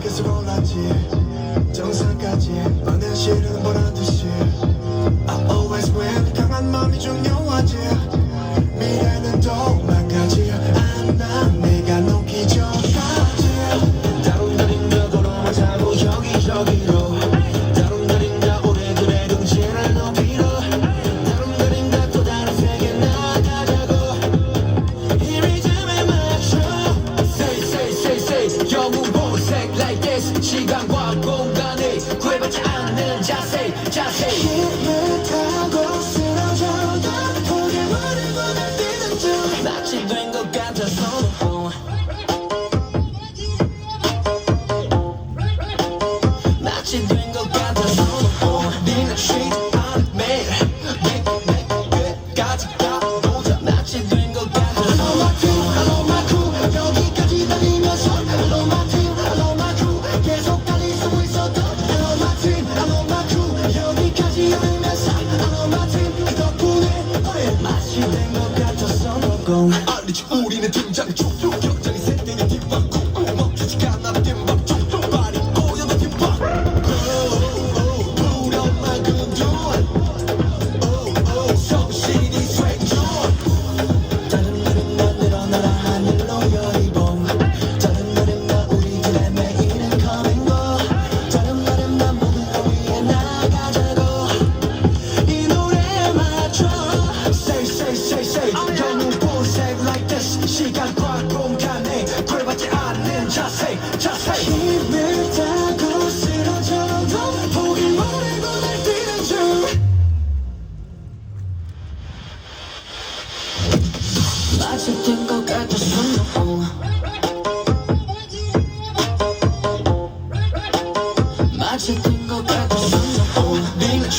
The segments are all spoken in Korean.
계속 올랐지. 정상까지 많은 시련을 보란 듯이. I always win. 강한 마음이 중요하지. 우리는 등장 중 경장이 생기는 시간 반 공간에 돌받지 않는 자세 자세. 힘들다고 쓰러져도 포기 모르고 날 뛰는 줄. 마주된 것 같았어. 마주된 것 같았어. Being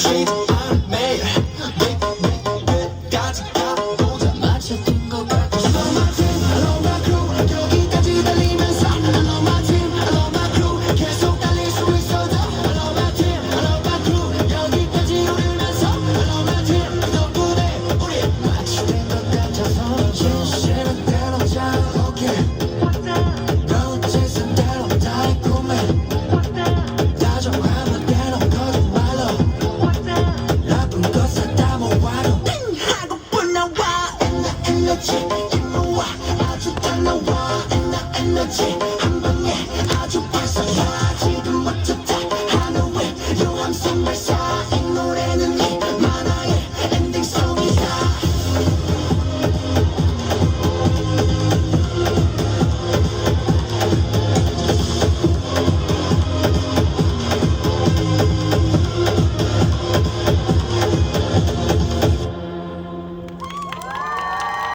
Check.